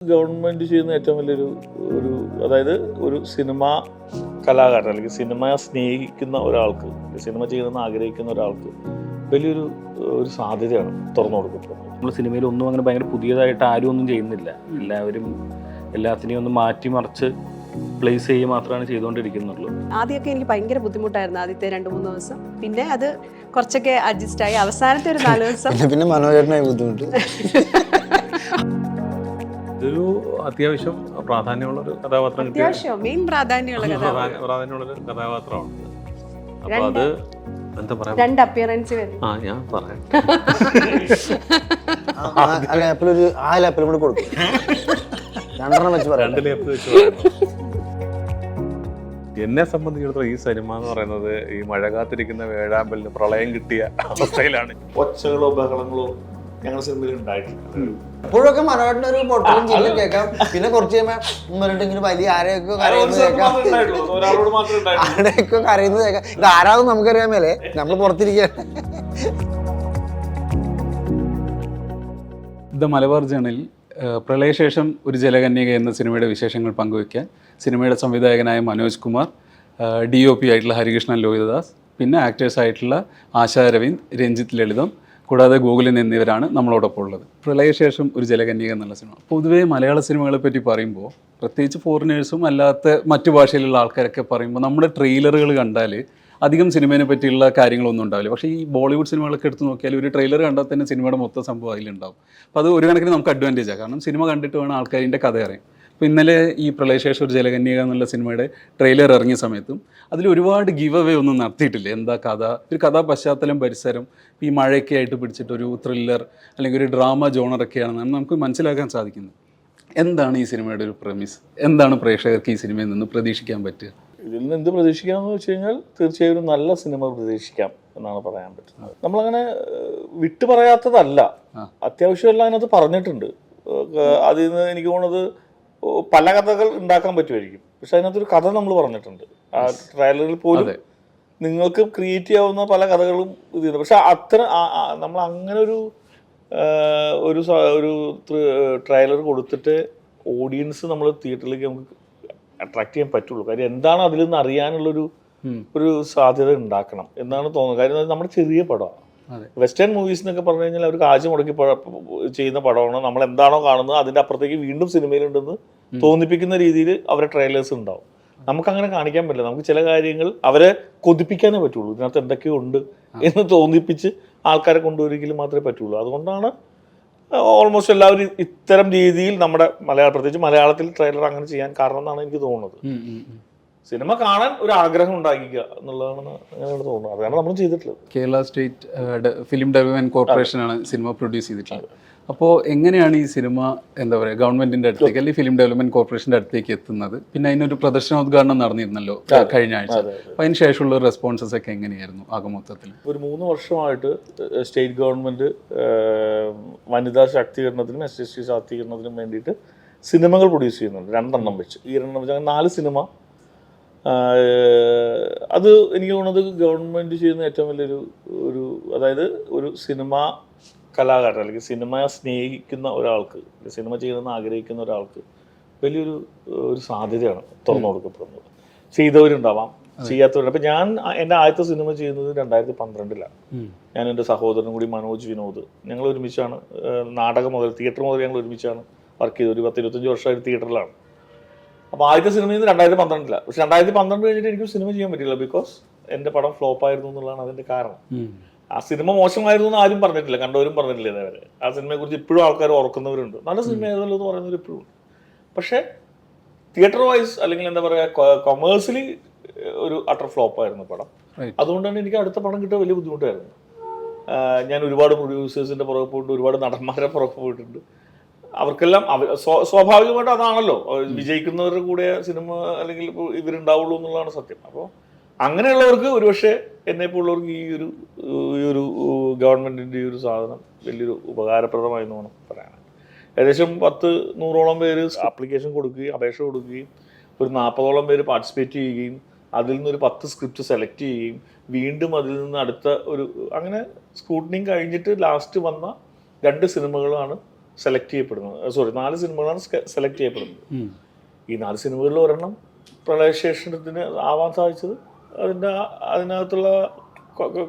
Government ചെയ്യുന്ന ഏറ്റവും വലിയൊരു ഒരു അതായത് ഒരു സിനിമ കലാകാരൻ അല്ലെങ്കിൽ സിനിമ സ്നേഹിക്കുന്ന ഒരാൾക്ക് സിനിമ ചെയ്യണമെന്ന് ആഗ്രഹിക്കുന്ന ഒരാൾക്ക് വലിയൊരു ഒരു സാധ്യതയാണ് തുറന്നു കൊടുക്കുന്നത്. നമ്മൾ സിനിമയിൽ ഒന്നും അങ്ങനെ ഭയങ്കര പുതിയതായിട്ട് ആരും ഒന്നും ചെയ്യുന്നില്ല. എല്ലാവരും എല്ലാത്തിനെയും ഒന്ന് മാറ്റിമറിച്ച് പ്ലേസ് ചെയ്യുക മാത്രമാണ് ചെയ്തുകൊണ്ടിരിക്കുന്നുള്ളൂ. ആദ്യമൊക്കെ എനിക്ക് ഭയങ്കര ബുദ്ധിമുട്ടായിരുന്നു ആദ്യത്തെ രണ്ട് മൂന്ന് ദിവസം. പിന്നെ അത് കുറച്ചൊക്കെ അഡ്ജസ്റ്റ് ആയി. അവസാനത്തെ ഒരു നാല് ദിവസം പിന്നെ പിന്നെ മനോഹരനായി ബുദ്ധിമുട്ട്. ഇതൊരു അത്യാവശ്യം പ്രാധാന്യമുള്ള ഒരു കഥാപാത്രം അത്യാവശ്യം മെയിൻ പ്രാധാന്യമുള്ള കഥാപാത്രം പ്രാധാ- പ്രാധാന്യമുള്ള ഒരു കഥാപാത്രമാണ്. അപ്പൊ അത് എന്താ പറയാ രണ്ട് അപ്പിയറൻസ് ആ ഞാൻ പറയാം. ഒരു ആ കൂടെ കൊടുക്കും. രണ്ടെണ്ണം വെച്ച് പറയാം. രണ്ട് ലേപ്പ് വെച്ച് പറയുന്നു. എന്നെ സംബന്ധിച്ചിടത്തോളം ഈ സിനിമ എന്ന് പറയുന്നത് ഈ മഴ കാത്തിരിക്കുന്ന വേഴാമ്പലിന് പ്രളയം കിട്ടിയ അവസ്ഥയിലാണ്. ഒച്ചകളോ ബഹളങ്ങളോ ഞങ്ങളുടെ സിനിമയിൽ ഉണ്ടായിട്ടില്ല. എപ്പോഴൊക്കെ മനോഹരന്റെ ഒരു പൊട്ടലും ചെയ്യും കേൾക്കാം. പിന്നെ കുറച്ച് കഴിയുമ്പോൾ വലിയ ആരെയൊക്കെ കരയുന്നത് കേൾക്കാം. ആരെയൊക്കെ കരയുന്നത് കേൾക്കാം. ഇത് ആരാണെന്ന് നമുക്കറിയാൻ മേലെ. നമ്മൾ പുറത്തിരിക്കുകയാണ്. ദ മലബാർ ജേണലിൽ പ്രളയശേഷം ഒരു ജലകന്യക എന്ന സിനിമയുടെ വിശേഷങ്ങൾ പങ്കുവയ്ക്കാൻ സിനിമയുടെ സംവിധായകനായ Manoj Kumar D O P ആയിട്ടുള്ള ഹരികൃഷ്ണൻ ലോഹിതദാസ് പിന്നെ ആക്ടേഴ്സ് ആയിട്ടുള്ള ആശാ രവീന്ദ് രഞ്ജിത്ത് ലളിതം കൂടാതെ ഗോകുലൻ എന്നിവരാണ് നമ്മളോടൊപ്പം ഉള്ളത്. പ്രളയശേഷം ഒരു ജലകന്യക എന്നുള്ള സിനിമ. പൊതുവേ മലയാള സിനിമകളെ പറ്റി പറയുമ്പോൾ പ്രത്യേകിച്ച് ഫോറിനേഴ്സും അല്ലാത്ത മറ്റു ഭാഷയിലുള്ള ആൾക്കാരൊക്കെ പറയുമ്പോൾ നമ്മുടെ ട്രെയിലറുകൾ കണ്ടാൽ അധികം സിനിമയെ പറ്റിയുള്ള കാര്യങ്ങളൊന്നും ഉണ്ടാവില്ല. പക്ഷേ ഈ ബോളിവുഡ് സിനിമകളൊക്കെ എടുത്ത് നോക്കിയാൽ ഒരു ട്രെയിലർ കണ്ടാൽ തന്നെ സിനിമയുടെ മൊത്തം സംഭവം അതിലുണ്ടാവും. അപ്പോൾ അത് ഒരു കണക്കിന് നമുക്ക് അഡ്വാന്റേജാണ് കാരണം സിനിമ കണ്ടിട്ട് വേണം ആൾക്കാരിന്റെ കഥ അറിയാം അപ്പോൾ ഇന്നലെ ഈ പ്രളയശേഷം ഒരു ജലകന്യക എന്നുള്ള സിനിമയുടെ ട്രെയിലർ ഇറങ്ങിയ സമയത്തും അതിൽ ഒരുപാട് ഗീവ് അവേ ഒന്നും നടത്തിയിട്ടില്ല. എന്താ കഥ? ഒരു കഥാ പശ്ചാത്തലം പരിസരം ഈ മഴയൊക്കെ ആയിട്ട് പിടിച്ചിട്ട് ഒരു ത്രില്ലർ അല്ലെങ്കിൽ ഒരു ഡ്രാമ ജോണറൊക്കെയാണെന്നാണ് നമുക്ക് മനസ്സിലാക്കാൻ സാധിക്കുന്നത്. എന്താണ് ഈ സിനിമയുടെ ഒരു പ്രമിസ് എന്താണ് പ്രേക്ഷകർക്ക് ഈ സിനിമയിൽ നിന്ന് പ്രതീക്ഷിക്കാൻ പറ്റുക? ഇതിൽ നിന്ന് എന്ത് പ്രതീക്ഷിക്കാമെന്ന് വെച്ച് കഴിഞ്ഞാൽ തീർച്ചയായും ഒരു നല്ല സിനിമ പ്രതീക്ഷിക്കാം എന്നാണ് പറയാൻ പറ്റുന്നത്. നമ്മളങ്ങനെ വിട്ടു പറയാത്തതല്ല. അത്യാവശ്യമെല്ലാം അതിനകത്ത് പറഞ്ഞിട്ടുണ്ട്. അതിൽ നിന്ന് എനിക്ക് തോന്നുന്നത് പല കഥകൾ ഉണ്ടാക്കാൻ പറ്റുമായിരിക്കും. പക്ഷെ അതിനകത്തൊരു കഥ നമ്മൾ പറഞ്ഞിട്ടുണ്ട്. ആ ട്രയലറിൽ പോലും നിങ്ങൾക്ക് ക്രിയേറ്റ് ചെയ്യാവുന്ന പല കഥകളും ഇത് ചെയ്യുന്നു പക്ഷെ അത്ര നമ്മൾ അങ്ങനെ ഒരു ഒരു ഒരു ട്രയലർ കൊടുത്തിട്ട് ഓഡിയൻസ് നമ്മൾ തിയേറ്ററിലേക്ക് നമുക്ക് അട്രാക്ട് ചെയ്യാൻ പറ്റുള്ളൂ. കാര്യം എന്താണ് അതിൽ നിന്ന് അറിയാനുള്ളൊരു. ഒരു സാധ്യത ഉണ്ടാക്കണം എന്നാണ് തോന്നുന്നത്. കാര്യം നമ്മുടെ ചെറിയ പടമാണ്. വെസ്റ്റേൺ മൂവീസ് എന്നൊക്കെ പറഞ്ഞു കഴിഞ്ഞാൽ അവർ കാശ് മുടക്കി ചെയ്യുന്ന പടമാണ്. നമ്മൾ എന്താണോ കാണുന്നത് അതിന്റെ അപ്പുറത്തേക്ക് വീണ്ടും സിനിമയിലുണ്ടെന്ന് തോന്നിപ്പിക്കുന്ന രീതിയിൽ അവരെ ട്രെയിലേഴ്സ് ഉണ്ടാവും. നമുക്ക് അങ്ങനെ കാണിക്കാൻ പറ്റില്ല. നമുക്ക് ചില കാര്യങ്ങൾ അവരെ കൊതിപ്പിക്കാനേ പറ്റുള്ളൂ. ഇതിനകത്ത് എന്തൊക്കെയോ ഉണ്ട് എന്ന് തോന്നിപ്പിച്ച് ആൾക്കാരെ കൊണ്ടുവരികയിൽ മാത്രമേ പറ്റുള്ളൂ. അതുകൊണ്ടാണ് ഓൾമോസ്റ്റ് എല്ലാവരും ഇത്തരം രീതിയിൽ നമ്മുടെ മലയാള പ്രത്യേകിച്ച് മലയാളത്തിൽ ട്രെയിലർ അങ്ങനെ ചെയ്യാൻ കാരണം എന്നാണ് എനിക്ക് തോന്നുന്നത്. സിനിമ കാണാൻ ഒരു ആഗ്രഹം ഉണ്ടാക്കിക്കുക എന്നുള്ളതാണ് തോന്നുന്നത്. അതാണ് നമ്മൾ ചെയ്തിട്ടുള്ളത്. Kerala state film development corporation ആണ് സിനിമ പ്രൊഡ്യൂസ് ചെയ്തിട്ടുള്ളത്. അപ്പോൾ എങ്ങനെയാണ് ഈ സിനിമ എന്താ പറയുക ഗവൺമെന്റിന്റെ അടുത്തേക്ക് അല്ലെങ്കിൽ ഫിലിം ഡെവലപ്മെന്റ് കോർപ്പറേഷന്റെ അടുത്തേക്ക് എത്തുന്നത്? പിന്നെ അതിനൊരു പ്രദർശനോദ്ഘാടനം നടന്നിരുന്നല്ലോ കഴിഞ്ഞ ആഴ്ച. അപ്പോൾ അതിന് ശേഷമുള്ള റെസ്പോൺസസ് ഒക്കെ എങ്ങനെയായിരുന്നു ആകെ മൊത്തത്തിൽ ഒരു മൂന്ന് വർഷമായിട്ട് സ്റ്റേറ്റ് ഗവൺമെന്റ് വനിതാ ശാക്തീകരണത്തിനും എസ് എസ് ടി ശാക്തീകരണത്തിനും വേണ്ടിയിട്ട് സിനിമകൾ പ്രൊഡ്യൂസ് ചെയ്യുന്നുണ്ട്. രണ്ടെണ്ണം വെച്ച്. ഈ രണ്ടെണ്ണം വെച്ച്. നാല് സിനിമ അത് എനിക്ക് തോന്നുന്നത് ഗവൺമെന്റ് ചെയ്യുന്ന ഏറ്റവും വലിയൊരു ഒരു അതായത് ഒരു സിനിമ കലാകാരൻ അല്ലെങ്കിൽ സിനിമ സ്നേഹിക്കുന്ന ഒരാൾക്ക് സിനിമ ചെയ്യണമെന്ന് ആഗ്രഹിക്കുന്ന ഒരാൾക്ക് വലിയൊരു ഒരു സാധ്യതയാണ് തുറന്നു കൊടുക്കപ്പെടുന്നത്. ചെയ്തവരുണ്ടാവാം ചെയ്യാത്തവരുണ്ട്. അപ്പം ഞാൻ എന്റെ ആദ്യത്തെ സിനിമ ചെയ്യുന്നത് രണ്ടായിരത്തി പന്ത്രണ്ടിലാണ്. ഞാൻ എന്റെ സഹോദരനും കൂടി മനോജ് വിനോദ് ഞങ്ങൾ ഒരുമിച്ചാണ് നാടകം മുതൽ തിയേറ്റർ മുതൽ ഞങ്ങൾ ഒരുമിച്ചാണ് വർക്ക് ചെയ്തത്. ഒരു പത്ത് ഇരുപത്തഞ്ച് വർഷമായിട്ട് തിയേറ്ററിലാണ്. അപ്പോൾ ആദ്യത്തെ സിനിമയിൽ നിന്ന് രണ്ടായിരത്തി പന്ത്രണ്ടിലാണ് പക്ഷെ രണ്ടായിരത്തി പന്ത്രണ്ട് കഴിഞ്ഞിട്ട് എനിക്ക് സിനിമ ചെയ്യാൻ പറ്റില്ല ബിക്കോസ് എന്റെ പടം ഫ്ലോപ്പ് ആയിരുന്നു എന്നുള്ളതാണ് അതിന്റെ കാരണം. ആ സിനിമ മോശമായിരുന്നു എന്ന് ആരും പറഞ്ഞിട്ടില്ല കണ്ടവരും പറഞ്ഞിട്ടില്ല ഇതേവരെ. ആ സിനിമയെക്കുറിച്ച് ഇപ്പോഴും ആൾക്കാർ ഓർക്കുന്നവരുണ്ട്. നല്ല സിനിമ ആയിരുന്നല്ലോ എന്ന് പറയുന്നവർ ഇപ്പോഴും പക്ഷെ തിയേറ്റർ വൈസ് അല്ലെങ്കിൽ എന്താ പറയുക കൊമേഴ്സ്യലി ഒരു അട്ടർ ഫ്ലോപ്പ് ആയിരുന്നു പടം. അതുകൊണ്ട് തന്നെ എനിക്ക് അടുത്ത പടം കിട്ടാൻ വലിയ ബുദ്ധിമുട്ടായിരുന്നു. ഞാൻ ഒരുപാട് പ്രൊഡ്യൂസേഴ്സിന്റെ പുറകെ പോയിട്ടുണ്ട് ഒരുപാട് നടന്മാരെ പുറകെ പോയിട്ടുണ്ട്. അവർക്കെല്ലാം അവർ സ്വ- സ്വാഭാവികമായിട്ട് അതാണല്ലോ. വിജയിക്കുന്നവരുടെ കൂടെ സിനിമ അല്ലെങ്കിൽ ഇപ്പോൾ ഇവരുണ്ടാവുള്ളൂ എന്നുള്ളതാണ് സത്യം. അപ്പോൾ അങ്ങനെയുള്ളവർക്ക് ഒരുപക്ഷെ എന്നെ പോലുള്ളവർക്ക് ഈ ഒരു ഈ ഒരു ഗവൺമെന്റിന്റെ ഈ ഒരു സാധനം വലിയൊരു ഉപകാരപ്രദമായി എന്ന് വേണം പറയാൻ. ഏകദേശം പത്ത് നൂറോളം പേര് ആപ്ലിക്കേഷൻ കൊടുക്കുകയും അപേക്ഷ കൊടുക്കുകയും ഒരു നാൽപ്പതോളം പേര് പാർട്ടിസിപ്പേറ്റ് ചെയ്യുകയും അതിൽ നിന്ന് ഒരു പത്ത് സ്ക്രിപ്റ്റ് സെലക്ട് ചെയ്യുകയും വീണ്ടും അതിൽ നിന്ന് അടുത്ത ഒരു അങ്ങനെ സ്കൂട്ടനിങ് കഴിഞ്ഞിട്ട് ലാസ്റ്റ് വന്ന രണ്ട് സിനിമകളാണ് സെലക്ട് ചെയ്യപ്പെടുന്നത്. സോറി നാല് സിനിമകളാണ് സെലക്ട് ചെയ്യപ്പെടുന്നത്. ഈ നാല് സിനിമകളിൽ ഒരെണ്ണം പ്രളയശേഷത്തിന് ആവാൻ സാധിച്ചത് അതിന്റെ അതിനകത്തുള്ള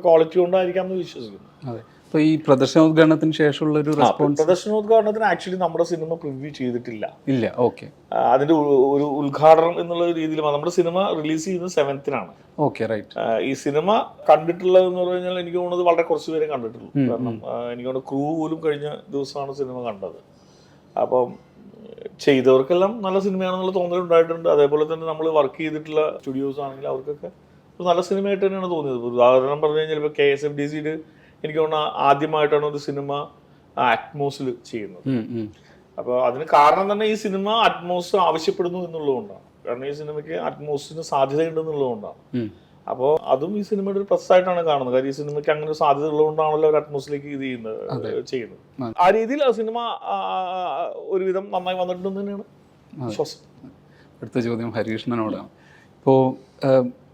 ക്വാളിറ്റി കൊണ്ടായിരിക്കാം എന്ന് വിശ്വസിക്കുന്നു. അതെ. അപ്പോൾ ഈ പ്രദർശനോദ്ഘാടനത്തിന് ശേഷമുള്ള ഒരു റെസ്പോൺസ് പ്രദർശനോദ്ഘാടനത്തിന് ആക്ച്വലി നമ്മുടെ സിനിമ പ്രിവ്യൂ ചെയ്തിട്ടില്ല. ഇല്ല ഓക്കെ അതിന്റെ ഒരു ഉദ്ഘാടനം എന്നുള്ള രീതിയിൽ നമ്മുടെ സിനിമ റിലീസ് ചെയ്യുന്നത് സെവൻത്തിനാണ് ഓക്കെ റൈറ്റ് ഈ സിനിമ കണ്ടിട്ടുള്ളതെന്ന് പറഞ്ഞു കഴിഞ്ഞാൽ എനിക്ക് തോന്നുന്നത് വളരെ കുറച്ച് പേരെ കണ്ടിട്ടുള്ളൂ. കാരണം എനിക്ക് തോന്നുന്നു ക്രൂ പോലും കഴിഞ്ഞ ദിവസമാണ് സിനിമ കണ്ടത്. അപ്പം ചെയ്തവർക്കെല്ലാം നല്ല സിനിമയാണെന്നുള്ള തോന്നൽ ഉണ്ടായിട്ടുണ്ട്. അതേപോലെ തന്നെ നമ്മൾ വർക്ക് ചെയ്തിട്ടുള്ള സ്റ്റുഡിയോസ് ആണെങ്കിൽ അവർക്കൊക്കെ നല്ല സിനിമയായിട്ട് തന്നെയാണ് തോന്നിയത്. ഉദാഹരണം പറഞ്ഞു കഴിഞ്ഞാൽ ഇപ്പോൾ കെ എസ് എഫ് ഡി സിയിൽ എനിക്ക് തോന്നുന്നു ആദ്യമായിട്ടാണ് ഒരു സിനിമ അറ്റ്മോസിൽ ചെയ്യുന്നത്. അപ്പോൾ അതിന് കാരണം തന്നെ ഈ സിനിമ അറ്റ്മോസ് ആവശ്യപ്പെടുന്നു എന്നുള്ളതുകൊണ്ടാണ്. കാരണം ഈ സിനിമയ്ക്ക് അറ്റ്മോസിന് സാധ്യതയുണ്ടെന്നുള്ളതുകൊണ്ടാണ്. അപ്പോൾ അതും ഈ സിനിമയുടെ ഒരു പ്ലസ് ആയിട്ടാണ് കാണുന്നത്. കാര്യം ഈ സിനിമയ്ക്ക് അങ്ങനെ ഒരു സാധ്യത ഉള്ളതുകൊണ്ടാണല്ലോ ഒരു അറ്റ്മോസിലേക്ക് ഇത് ചെയ്യുന്നത് ചെയ്യുന്നത്. ആ. രീതിയിൽ ആ സിനിമ ഒരുവിധം നന്നായി വന്നിട്ടുണ്ടെന്ന് തന്നെയാണ് വിശ്വാസം. അടുത്ത ചോദ്യം ഹരികൃഷ്ണനോടാണ്. ഇപ്പോൾ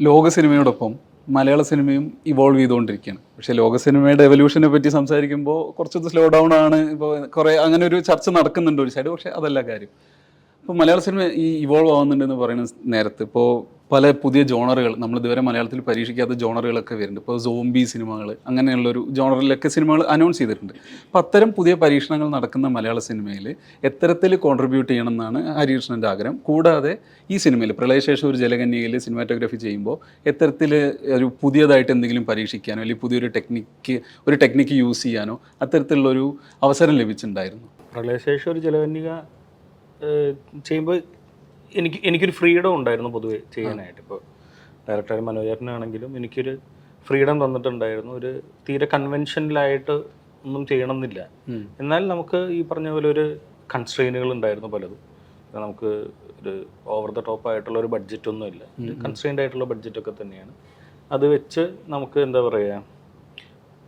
ലോക സിനിമയോടൊപ്പം മലയാള സിനിമയും ഇവോൾവ് ചെയ്തുകൊണ്ടിരിക്കുകയാണ്. പക്ഷേ ലോക സിനിമയുടെ എവല്യൂഷനെ പറ്റി സംസാരിക്കുമ്പോൾ കുറച്ചൊന്ന് സ്ലോ ഡൗൺ ആണ്. ഇപ്പോൾ കുറേ അങ്ങനെ ഒരു ചർച്ച നടക്കുന്നുണ്ട് ഒരു സൈഡ് പക്ഷേ അതല്ല കാര്യം. ഇപ്പോൾ മലയാള സിനിമ ഈ ഇവോൾവ് ആവുന്നുണ്ടെന്ന് പറയുന്ന നേരത്ത് ഇപ്പോൾ പല പുതിയ ജോണറുകൾ നമ്മൾ ഇതുവരെ മലയാളത്തിൽ പരീക്ഷിക്കാത്ത ജോണറുകളൊക്കെ വരുന്നുണ്ട്. ഇപ്പോൾ സോംബി സിനിമകൾ അങ്ങനെയുള്ളൊരു ജോണറിലൊക്കെ സിനിമകൾ അനൗൺസ് ചെയ്തിട്ടുണ്ട്. അപ്പോൾ അത്തരം പുതിയ പരീക്ഷണങ്ങൾ നടക്കുന്ന മലയാള സിനിമയിൽ എത്തരത്തിൽ കോൺട്രിബ്യൂട്ട് ചെയ്യണം എന്നാണ് ഹരികൃഷ്ണന്റെ ആഗ്രഹം. കൂടാതെ ഈ സിനിമയിൽ പ്രളയശേഷം ഒരു ജലകന്യയിൽ സിനിമാറ്റോഗ്രാഫി ചെയ്യുമ്പോൾ എത്തരത്തിൽ ഒരു പുതിയതായിട്ട് എന്തെങ്കിലും പരീക്ഷിക്കാനോ അല്ലെങ്കിൽ പുതിയൊരു ടെക്നിക്ക് ഒരു ടെക്നിക്ക് യൂസ് ചെയ്യാനോ അത്തരത്തിലുള്ളൊരു അവസരം ലഭിച്ചിട്ടുണ്ടായിരുന്നു. പ്രളയശേഷം ഒരു ജലകന്യ ചെയ്യുമ്പോൾ എനിക്ക് എനിക്കൊരു ഫ്രീഡം ഉണ്ടായിരുന്നു പൊതുവെ ചെയ്യാനായിട്ട്. ഇപ്പോൾ ഡയറക്ടർ മനോജേട്ടനാണെങ്കിലും എനിക്കൊരു ഫ്രീഡം തന്നിട്ടുണ്ടായിരുന്നു. ഒരു തീരെ കൺവെൻഷനിലായിട്ട് ഒന്നും ചെയ്യണമെന്നില്ല. എന്നാൽ നമുക്ക് ഈ പറഞ്ഞ പോലെ ഒരു കൺസ്ട്രെയിനുകൾ ഉണ്ടായിരുന്നു പലതും. നമുക്ക് ഒരു ഓവർ ദ ടോപ്പ് ആയിട്ടുള്ള ഒരു ബഡ്ജറ്റ് ഒന്നും ഇല്ല. കൺസ്ട്രെയിൻഡ് ആയിട്ടുള്ള ബഡ്ജറ്റൊക്കെ തന്നെയാണ്. അത് വെച്ച് നമുക്ക് എന്താ പറയുക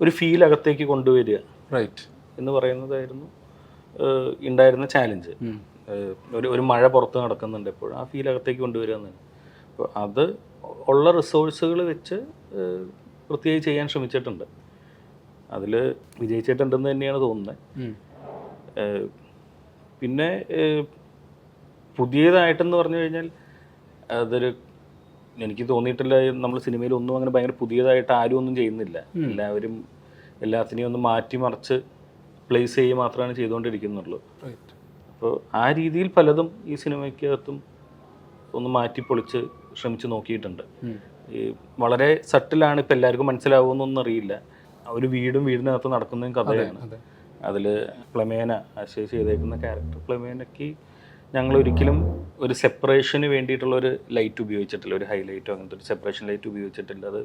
ഒരു ഫീൽ അകത്തേക്ക് കൊണ്ടുവരിക റൈറ്റ് എന്ന് പറയുന്നതായിരുന്നു ഉണ്ടായിരുന്ന ചാലഞ്ച് ഒരു ഒരു മഴ പുറത്ത് നടക്കുന്നുണ്ട് എപ്പോഴും. ആ ഫീൽ അകത്തേക്ക് കൊണ്ടുവരിക എന്നാണ് അപ്പോൾ അത് ഉള്ള റിസോഴ്സുകൾ വെച്ച് പ്രത്യേകിച്ച് വൃത്തിയായി ചെയ്യാൻ ശ്രമിച്ചിട്ടുണ്ട്. അതിൽ വിജയിച്ചിട്ടുണ്ടെന്ന് തന്നെയാണ് തോന്നുന്നത് പിന്നെ പുതിയതായിട്ടെന്ന് പറഞ്ഞു കഴിഞ്ഞാൽ അതൊരു എനിക്ക് തോന്നിയിട്ടില്ല. നമ്മൾ സിനിമയിൽ ഒന്നും അങ്ങനെ ഭയങ്കര പുതിയതായിട്ട് ആരും ഒന്നും ചെയ്യുന്നില്ല. എല്ലാവരും എല്ലാത്തിനെയും ഒന്ന് മാറ്റിമറിച്ച് പ്ലേസ് ചെയ്യുക മാത്രമാണ് ചെയ്തുകൊണ്ടിരിക്കുന്നുള്ളൂ. അപ്പോൾ ആ രീതിയിൽ പലതും ഈ സിനിമയ്ക്കകത്തും ഒന്ന് മാറ്റി പൊളിച്ച് ശ്രമിച്ച് നോക്കിയിട്ടുണ്ട്. ഈ വളരെ സട്ടിലാണ് ഇപ്പം എല്ലാവർക്കും മനസ്സിലാവുമെന്നൊന്നും അറിയില്ല. ഒരു വീടും വീടിനകത്ത് നടക്കുന്നതും കഥയാണ്. അതിൽ പ്ലമേന ആശയം ചെയ്തേക്കുന്ന ക്യാരക്ടർ പ്ലമേനയ്ക്ക് ഞങ്ങൾ ഒരിക്കലും ഒരു സെപ്പറേഷന് വേണ്ടിയിട്ടുള്ള ഒരു ലൈറ്റ് ഉപയോഗിച്ചിട്ടില്ല. ഒരു ഹൈലൈറ്റോ അങ്ങനത്തെ ഒരു സെപ്പറേഷൻ ലൈറ്റ് ഉപയോഗിച്ചിട്ടില്ല. അത്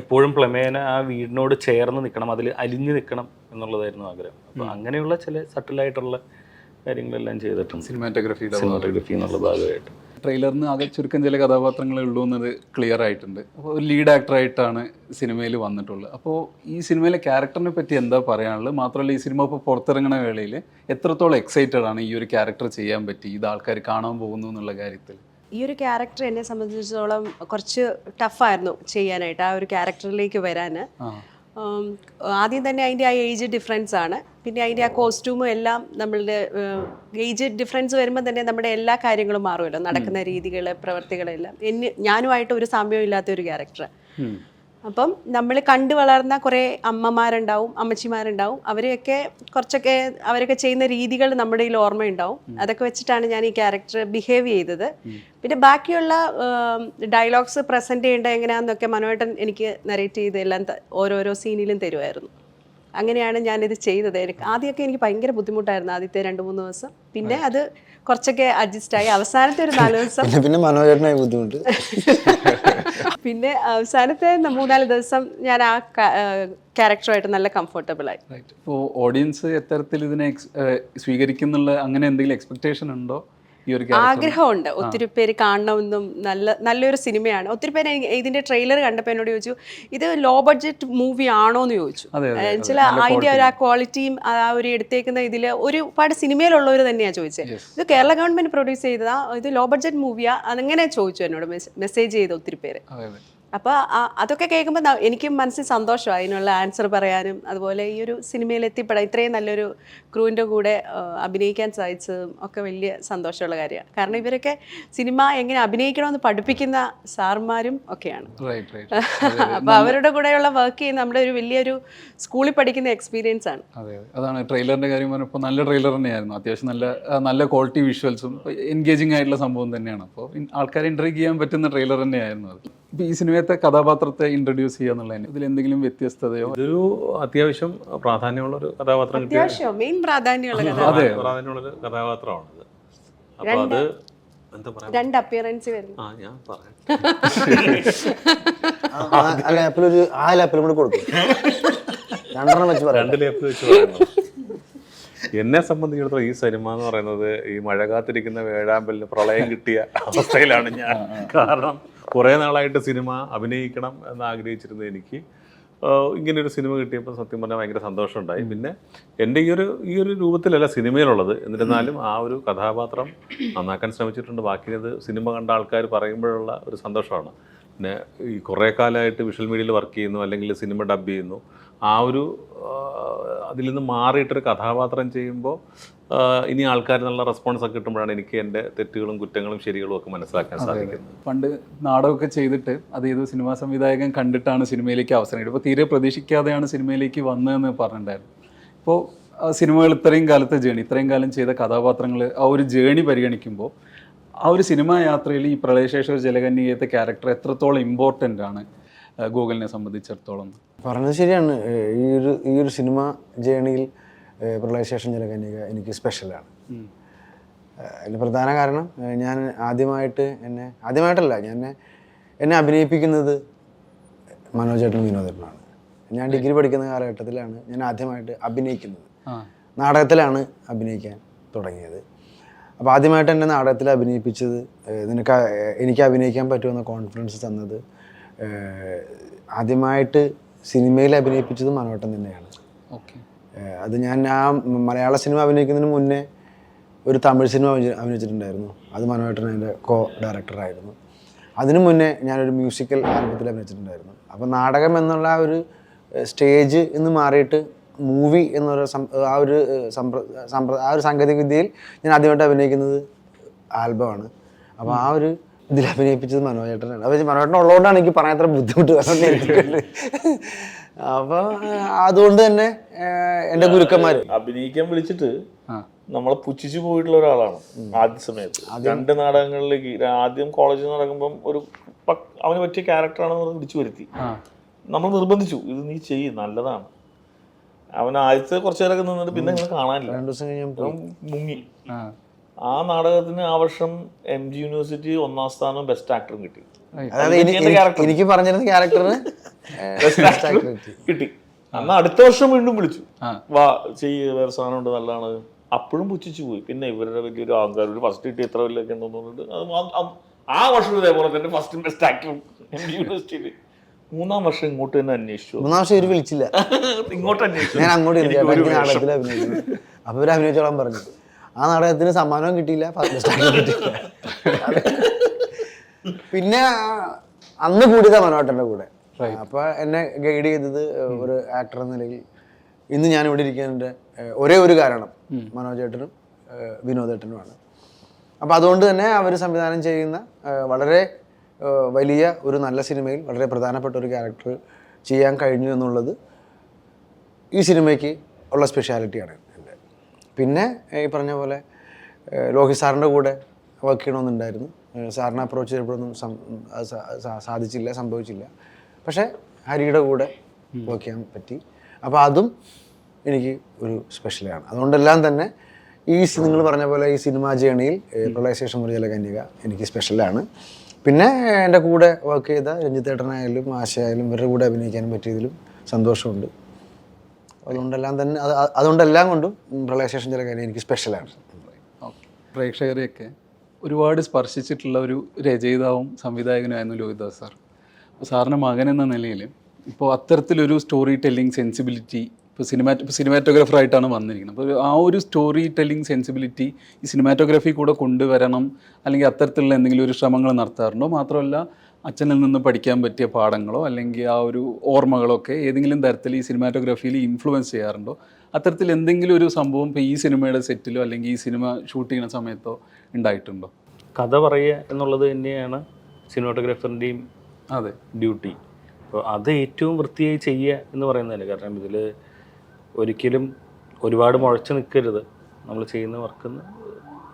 എപ്പോഴും പ്ലമേന ആ വീടിനോട് ചേർന്ന് നിൽക്കണം അതിൽ അലിഞ്ഞു നിൽക്കണം എന്നുള്ളതായിരുന്നു ആഗ്രഹം. അപ്പോൾ അങ്ങനെയുള്ള ചില സട്ടിലായിട്ടുള്ള കാര്യങ്ങളെല്ലാം ചെയ്തിട്ടുണ്ട്. സിനിമാറ്റോഗ്രഫി സിനിമാറ്റോഗ്രഫി എന്നുള്ള ഭാഗമായിട്ട്. ട്രെയിലറിന് ആകെ ചുരുക്കം ചില കഥാപാത്രങ്ങളെ ഉള്ളൂ എന്നത് ക്ലിയർ ആയിട്ടുണ്ട്. അപ്പോൾ ഒരു ലീഡ് ആക്ടറായിട്ടാണ് സിനിമയിൽ വന്നിട്ടുള്ളത്. അപ്പോൾ ഈ സിനിമയിലെ ക്യാരക്ടറിനെ പറ്റി എന്താ പറയാനുള്ളത്? മാത്രമല്ല ഈ സിനിമ ഇപ്പോൾ പുറത്തിറങ്ങുന്ന വേളയിൽ എത്രത്തോളം എക്സൈറ്റഡ് ആണ് ഈ ഒരു ക്യാരക്ടർ ചെയ്യാൻ പറ്റി? ഇത് ആൾക്കാർ കാണാൻ പോകുന്നു എന്നുള്ള കാര്യത്തിൽ ഈ ഒരു ക്യാരക്ടർ എന്നെ സംബന്ധിച്ചിടത്തോളം കുറച്ച് ടഫായിരുന്നു ചെയ്യാനായിട്ട് ആ ഒരു ക്യാരക്ടറിലേക്ക് വരാൻ ആദ്യം തന്നെ അതിന്റെ ആ ഏജ് ഡിഫറൻസ് ആണ്. പിന്നെ അതിന്റെ ആ കോസ്റ്റ്യൂമും എല്ലാം നമ്മളുടെ ഏജ് ഡിഫറൻസ് വരുമ്പോൾ തന്നെ നമ്മുടെ എല്ലാ കാര്യങ്ങളും മാറുമല്ലോ. നടക്കുന്ന രീതികൾ പ്രവർത്തികളെല്ലാം. എന്നെ ഞാനുമായിട്ട് ഒരു സാമ്യവും ഇല്ലാത്ത ഒരു ക്യാരക്ടർ അപ്പം നമ്മൾ കണ്ടു വളർന്ന കുറേ അമ്മമാരുണ്ടാവും അമ്മച്ചിമാരുണ്ടാവും. അവരെയൊക്കെ കുറച്ചൊക്കെ അവരൊക്കെ ചെയ്യുന്ന രീതികൾ നമ്മുടെ കയ്യിൽ ഓർമ്മയുണ്ടാവും. അതൊക്കെ വെച്ചിട്ടാണ് ഞാൻ ഈ ക്യാരക്ടർ ബിഹേവ് ചെയ്തത്. പിന്നെ ബാക്കിയുള്ള ഡയലോഗ്സ് പ്രസന്റ് ചെയ്യേണ്ട എങ്ങനെയാണെന്നൊക്കെ മനോഹരൻ എനിക്ക് നരേറ്റ് ചെയ്ത് എല്ലാം ഓരോരോ സീനിലും തരുമായിരുന്നു അങ്ങനെയാണ് ഞാനിത് ചെയ്തത്. എനിക്ക് ആദ്യമൊക്കെ എനിക്ക് ഭയങ്കര ബുദ്ധിമുട്ടായിരുന്നു ആദ്യത്തെ രണ്ട് മൂന്ന് ദിവസം. പിന്നെ അത് കുറച്ചൊക്കെ അഡ്ജസ്റ്റ് ആയി. അവസാനത്തെ ഒരു നാല് ദിവസം പിന്നെ മനോഹരനായി ബുദ്ധിമുട്ട്. പിന്നെ അവസാനത്തെ മൂന്നാൽ ദിവസം ഞാൻ ആ ക്യാരക്ടറുമായിട്ട് നല്ല കംഫർട്ടബിൾ ആയി. ഓഡിയൻസ് എത്തരത്തിൽ ഇതിനെ സ്വീകരിക്കുന്നുള്ള അങ്ങനെ എന്തെങ്കിലും എക്സ്പെക്ടേഷൻ ഉണ്ടോ? ഈ ഒരു ആഗ്രഹമുണ്ട്. ഒത്തിരി പേര് കാണണമെന്നും നല്ല നല്ലൊരു സിനിമയാണ്. ഒത്തിരി പേര് ഇതിന്റെ ട്രെയിലർ കണ്ടപ്പോൾ എന്നോട് ചോദിച്ചു ഇത് ലോ ബഡ്ജറ്റ് മൂവി ആണോ എന്ന് ചോദിച്ചു. ചില അതിന്റെ ഒരു ആ ക്വാളിറ്റിയും ആ ഒരു എടുത്തേക്കുന്ന ഇതിൽ ഒരുപാട് സിനിമയിലുള്ളവർ തന്നെയാണ് ചോദിച്ചത് ഇത് കേരള ഗവൺമെന്റ് പ്രൊഡ്യൂസ് ചെയ്തതാ ഇത് ലോ ബഡ്ജറ്റ് മൂവിയാ അങ്ങനെ ചോദിച്ചു എന്നോട് മെസ്സേജ് ചെയ്ത ഒത്തിരി പേര്. അപ്പോൾ അതൊക്കെ കേൾക്കുമ്പോൾ എനിക്കും മനസ്സിൽ സന്തോഷമാണ് അതിനുള്ള ആൻസർ പറയാനും അതുപോലെ ഈ ഒരു സിനിമയിൽ എത്തിപ്പെടാൻ ഇത്രയും നല്ലൊരു ക്രൂവിന്റെ കൂടെ അഭിനയിക്കാൻ സാധിച്ചതും ഒക്കെ വലിയ സന്തോഷമുള്ള കാര്യമാണ്. കാരണം ഇവരൊക്കെ സിനിമ എങ്ങനെ അഭിനയിക്കണമെന്ന് പഠിപ്പിക്കുന്ന സാർമാരും ഒക്കെയാണ്. അപ്പോൾ അവരുടെ കൂടെയുള്ള വർക്ക് ചെയ്യുന്ന നമ്മുടെ ഒരു വലിയൊരു സ്കൂളിൽ പഠിക്കുന്ന എക്സ്പീരിയൻസ് ആണ്. അതെ അതെ. അതാണ് ട്രെയിലറിന്റെ കാര്യം പറഞ്ഞപ്പോൾ നല്ല ട്രെയിലർ തന്നെയായിരുന്നു. അത്യാവശ്യം നല്ല നല്ല ക്വാളിറ്റി വിഷ്വൽസും എൻഗേജിംഗ് ആയിട്ടുള്ള സംഭവം തന്നെയാണ്. അപ്പോൾ ആൾക്കാരെ ഇൻട്രീഗ് ചെയ്യാൻ പറ്റുന്ന ട്രെയിലർ തന്നെയായിരുന്നു അത്. ഇപ്പോൾ ഈ സിനിമയത്തെ കഥാപാത്രത്തെ ഇൻട്രൊഡ്യൂസ് ചെയ്യുക എന്നുള്ളതിന് ഇതിൽ എന്തെങ്കിലും വ്യത്യസ്തതയോ? ഇതൊരു അത്യാവശ്യം പ്രാധാന്യമുള്ള ഒരു കഥാപാത്രം കിട്ടിയ അത്യാവശ്യം മെയിൻ പ്രാധാന്യമുള്ള കഥ അതെ. പ്രാധാന്യമുള്ള ഒരു കഥാപാത്രമാണിത് അപ്പൊ അത് എന്താ പറയാ? രണ്ട് അപ്പിയറൻസ് വരുന്നു. ആ ഞാൻ പറയാം. ആ, ആ ലാപ്പിലൊരു ആ ലാപ്പിലും കൂടെ കൊടുക്കും. രണ്ടെണ്ണം വെച്ച് പറയാം. രണ്ട് ലേപ്പിൽ വെച്ച് പറയുന്നത് എന്നെ സംബന്ധിച്ചിടത്തോളം ഈ സിനിമ എന്ന് പറയുന്നത് ഈ മഴ കാത്തിരിക്കുന്ന വേഴാമ്പലിന് പ്രളയം കിട്ടിയ അവസ്ഥയിലാണ് ഞാൻ. കാരണം കുറേ നാളായിട്ട് സിനിമ അഭിനയിക്കണം എന്ന് ആഗ്രഹിച്ചിരുന്ന എനിക്ക് ആഹ് ഇങ്ങനെ ഒരു സിനിമ കിട്ടിയപ്പോൾ സത്യം പറഞ്ഞാൽ ഭയങ്കര സന്തോഷമുണ്ടായി. പിന്നെ എന്റെ ഈ ഒരു ഈ ഒരു രൂപത്തിലല്ല സിനിമയിലുള്ളത്. എന്നിരുന്നാലും ആ ഒരു കഥാപാത്രം നന്നാക്കാൻ ശ്രമിച്ചിട്ടുണ്ട്. ബാക്കി അത് സിനിമ കണ്ട ആൾക്കാർ പറയുമ്പോഴുള്ള ഒരു സന്തോഷമാണ്. പിന്നെ ഈ കുറേ കാലമായിട്ട് വിഷ്വൽ മീഡിയയിൽ വർക്ക് ചെയ്യുന്നു അല്ലെങ്കിൽ സിനിമ ഡബ് ചെയ്യുന്നു. ആ ഒരു അതിൽ നിന്ന് മാറിയിട്ടൊരു കഥാപാത്രം ചെയ്യുമ്പോൾ ഇനി ആൾക്കാർ നല്ല റെസ്പോൺസ് ഒക്കെ കിട്ടുമ്പോഴാണ് എനിക്ക് എന്റെ തെറ്റുകളും കുറ്റങ്ങളും ശരികളും ഒക്കെ മനസ്സിലാക്കാൻ സാധിക്കുന്നത്. പണ്ട് നാടകമൊക്കെ ചെയ്തിട്ട് അത് ഏത് സിനിമാ സംവിധായകൻ കണ്ടിട്ടാണ് സിനിമയിലേക്ക് അവസരം കിട്ടും ഇപ്പോൾ തീരെ പ്രതീക്ഷിക്കാതെയാണ് സിനിമയിലേക്ക് വന്നതെന്ന് പറഞ്ഞിട്ടുണ്ടായിരുന്നു. ഇപ്പോൾ സിനിമകൾ ഇത്രയും കാലത്തെ ജേണി ഇത്രയും കാലം ചെയ്ത കഥാപാത്രങ്ങൾ ആ ഒരു ജേണി പരിഗണിക്കുമ്പോൾ ആ ഒരു സിനിമാ യാത്രയിൽ ഈ പ്രളയശേഷ ഒരു ജലകന്യകത്തെ ക്യാരക്ടർ എത്രത്തോളം ഇമ്പോർട്ടന്റ് ആണ് ഗൂഗിളിനെ സംബന്ധിച്ചിടത്തോളം? പറഞ്ഞത് ശരിയാണ്. ഈ ഒരു ഈ ഒരു സിനിമ ജേണിയിൽ പ്രളയശേഷൻ പ്രളയശേഷം ജലകന്യക എനിക്ക് സ്പെഷ്യലാണ് അതിന് പ്രധാന കാരണം ഞാൻ ആദ്യമായിട്ട് എന്നെ ആദ്യമായിട്ടല്ല ഞാൻ എന്നെ- അഭിനയിപ്പിക്കുന്നത് മനോജേട്ടനും വിനോദേട്ടനാണ് ഞാൻ ഡിഗ്രി പഠിക്കുന്ന കാലഘട്ടത്തിലാണ് ഞാൻ ആദ്യമായിട്ട് അഭിനയിക്കുന്നത്. നാടകത്തിലാണ് അഭിനയിക്കാൻ തുടങ്ങിയത്. അപ്പോൾ ആദ്യമായിട്ട് എന്നെ നാടകത്തിൽ അഭിനയിപ്പിച്ചത് നിനക്ക് എനിക്ക് അഭിനയിക്കാൻ പറ്റുമെന്ന കോൺഫിഡൻസ് തന്നത് ആദ്യമായിട്ട് സിനിമയിൽ അഭിനയിപ്പിച്ചത് മനോട്ടം തന്നെയാണ്. ഓക്കെ. അത് ഞാൻ ആ മലയാള സിനിമ അഭിനയിക്കുന്നതിന് മുന്നേ ഒരു തമിഴ് സിനിമ അഭിനയി- അഭിനയിച്ചിട്ടുണ്ടായിരുന്നു. അത് മനോഹരൻ എന്റെ കോ ഡയറക്ടറായിരുന്നു അതിനു മുന്നേ ഞാനൊരു മ്യൂസിക്കൽ ആൽബത്തിൽ അഭിനയിച്ചിട്ടുണ്ടായിരുന്നു. അപ്പോൾ നാടകം എന്നുള്ള ഒരു സ്റ്റേജ് എന്ന് മാറിയിട്ട് മൂവി എന്നൊരു ആ ഒരു ഏഹ്, സമ്പ്ര സമ്പ്ര ആ ഒരു സാങ്കേതിക വിദ്യയിൽ ഞാൻ ആദ്യമായിട്ട് അഭിനയിക്കുന്നത് ആൽബമാണ്. അപ്പോൾ ആ ഒരു ഇതിൽ അഭിനയിപ്പിച്ചത് മനോജേട്ടനാണ്. അപ്പോൾ മനോജേട്ടൻ ഉള്ളതുകൊണ്ടാണ് എനിക്ക് പറയാൻ അത്ര ബുദ്ധിമുട്ട് വരുന്നത് അപ്പോൾ അതുകൊണ്ട് തന്നെ എന്റെ എന്റെ ഗുരുക്കന്മാർ അഭിനയിക്കാൻ വിളിച്ചിട്ട് നമ്മളെ പുച്ഛിച്ചു പോയിട്ടുള്ള ഒരാളാണ് ആദ്യ സമയത്ത്. രണ്ട് നാടകങ്ങളിലേക്ക് ആദ്യം കോളേജിൽ നടക്കുമ്പം ഒരു പക്- അവന് പറ്റിയ ക്യാരക്ടറാണെന്ന് പറഞ്ഞ് വിളിച്ചു വരുത്തി. നമ്മൾ നിർബന്ധിച്ചു ഇത് നീ ചെയ്യും നല്ലതാണ്. അവൻ ആദ്യത്തെ കുറച്ചു നേരമൊക്കെ നിന്നിട്ട് പിന്നെ നിങ്ങൾ കാണാനില്ല. രണ്ടു ദിവസം കഴിഞ്ഞ് ഞാൻ പോയി. അവൻ മുങ്ങി. ആ. നാടകത്തിന് ആ വർഷം എം ജി യൂണിവേഴ്സിറ്റി ഒന്നാം സ്ഥാനം ബെസ്റ്റ് ആക്ടറും കിട്ടി. അതായത് എനിക്ക് പറഞ്ഞിരുന്ന ക്യാരക്ടറിന് ആക്ടർ കിട്ടി. അന്ന് അടുത്ത വർഷം വീണ്ടും വിളിച്ചു. വാ ചെയ്യ വേറെ സാധനം ഉണ്ട് നല്ലതാണ്. അപ്പോഴും പുച്ഛിച്ചു പോയി. പിന്നെ ഇവരുടെ വലിയൊരു ആൾക്കാർ ഒരു ഫസ്റ്റ് കിട്ടി എത്ര വലിയൊക്കെ ഉണ്ടെന്ന് പറഞ്ഞിട്ട് ആ വർഷം ഇതേപോലെ തന്നെ ഫസ്റ്റ് ബെസ്റ്റ് ആക്ടറും എം ജി യൂണിവേഴ്സിറ്റിയിൽ. മൂന്നാം വർഷം ഇങ്ങോട്ട് തന്നെ അന്വേഷിച്ചു. മൂന്നാം വർഷം ഇവർ വിളിച്ചില്ല. ഇങ്ങോട്ട് അന്വേഷിച്ചു. ഞാൻ അങ്ങോട്ട് അഭിനയിച്ചു. നാടകത്തിൽ അപ്പൊ ഇവർ അഭിനയിച്ചോളാൻ പറഞ്ഞു. ആ നാടകത്തിന് സമ്മാനവും കിട്ടിയില്ല. ഫസ്റ്റ് സ്റ്റാൻഡും കിട്ടിയില്ല. പിന്നെ അന്ന് കൂടിയതാ മനോട്ടന്റെ കൂടെ. അപ്പൊ എന്നെ ഗൈഡ് ചെയ്തത് ഒരു ആക്ടർ എന്ന നിലയിൽ ഇന്ന് ഞാൻ ഇവിടെ ഇരിക്കുന്നതിന്റെ ഒരേ ഒരു കാരണം. മനോജേട്ടനും വിനോദേട്ടനുമാണ് അപ്പോൾ അതുകൊണ്ട് തന്നെ അവർ സംവിധാനം ചെയ്യുന്ന വളരെ വലിയ ഒരു നല്ല സിനിമയിൽ വളരെ പ്രധാനപ്പെട്ട ഒരു ക്യാരക്ടർ ചെയ്യാൻ കഴിഞ്ഞു എന്നുള്ളത് ഈ സിനിമയ്ക്ക് ഉള്ള സ്പെഷ്യാലിറ്റിയാണ് എന്റെ. പിന്നെ ഈ പറഞ്ഞ പോലെ ലോഹി സാറിന്റെ കൂടെ വർക്ക് ചെയ്യണമെന്നുണ്ടായിരുന്നു. സാറിനെ അപ്രോച്ച് ചെയ്തപ്പോഴൊന്നും സാധിച്ചില്ല സംഭവിച്ചില്ല. പക്ഷേ ഹരിയുടെ കൂടെ വർക്ക് ചെയ്യാൻ പറ്റി. അപ്പോൾ അതും എനിക്ക് ഒരു സ്പെഷ്യലാണ് അതുകൊണ്ടെല്ലാം തന്നെ ഈ നിങ്ങൾ പറഞ്ഞ പോലെ ഈ സിനിമാ ജേണിയിൽ പ്രളയശേഷം ഒരു ജലകന്യക എനിക്ക് സ്പെഷ്യലാണ് പിന്നെ എന്റെ കൂടെ വർക്ക് ചെയ്ത രഞ്ജിത്തേട്ടനായാലും ആശയായാലും ഇവരുടെ കൂടെ അഭിനയിക്കാനും പറ്റിയതിലും സന്തോഷമുണ്ട്. അതുകൊണ്ടെല്ലാം തന്നെ അത് അത് അതുകൊണ്ടെല്ലാം കൊണ്ടും റിലാക്സേഷൻ ചില കാര്യം എനിക്ക് സ്പെഷ്യലാണ് പ്രേക്ഷകരെയൊക്കെ ഒരുപാട് സ്പർശിച്ചിട്ടുള്ള ഒരു രചയിതാവും സംവിധായകനുമായിരുന്നു ലോഹിദാസ് സാർ. സാറിന്റെ മകൻ എന്ന നിലയിൽ ഇപ്പോൾ അത്തരത്തിലൊരു സ്റ്റോറി ടെല്ലിംഗ് സെൻസിബിലിറ്റി ഇപ്പോൾ സിനിമാ സിനിമാറ്റോഗ്രാഫർ ആയിട്ടാണ് വന്നിരിക്കുന്നത്. അപ്പോൾ ആ ഒരു സ്റ്റോറി ടെല്ലിംഗ് സെൻസിബിലിറ്റി ഈ സിനിമാറ്റോഗ്രാഫി കൂടെ കൊണ്ടുവരണം അല്ലെങ്കിൽ അത്തരത്തിലുള്ള എന്തെങ്കിലും ഒരു ശ്രമങ്ങൾ നടത്താറുണ്ടോ? മാത്രമല്ല അച്ഛനിൽ നിന്ന് പഠിക്കാൻ പറ്റിയ പാഠങ്ങളോ അല്ലെങ്കിൽ ആ ഒരു ഓർമ്മകളോ ഒക്കെ ഏതെങ്കിലും തരത്തിൽ ഈ സിനിമാറ്റോഗ്രാഫിയിൽ ഇൻഫ്ലുവൻസ് ചെയ്യാറുണ്ടോ? അത്തരത്തിൽ എന്തെങ്കിലും ഒരു സംഭവം ഇപ്പോൾ ഈ സിനിമയുടെ സെറ്റിലോ അല്ലെങ്കിൽ ഈ സിനിമ ഷൂട്ട് ചെയ്യുന്ന സമയത്തോ ഉണ്ടായിട്ടുണ്ടോ? കഥ പറയുക എന്നുള്ളത് തന്നെയാണ് സിനിമാറ്റോഗ്രാഫറിന്റെയും അതെ. ഡ്യൂട്ടി അപ്പോൾ അത് ഏറ്റവും വൃത്തിയായി ചെയ്യുക എന്ന് പറയുന്നതല്ല. കാരണം ഇതിൽ ഒരിക്കലും ഒരുപാട് മുഴച്ച് നിൽക്കരുത്. നമ്മൾ ചെയ്യുന്ന വർക്ക്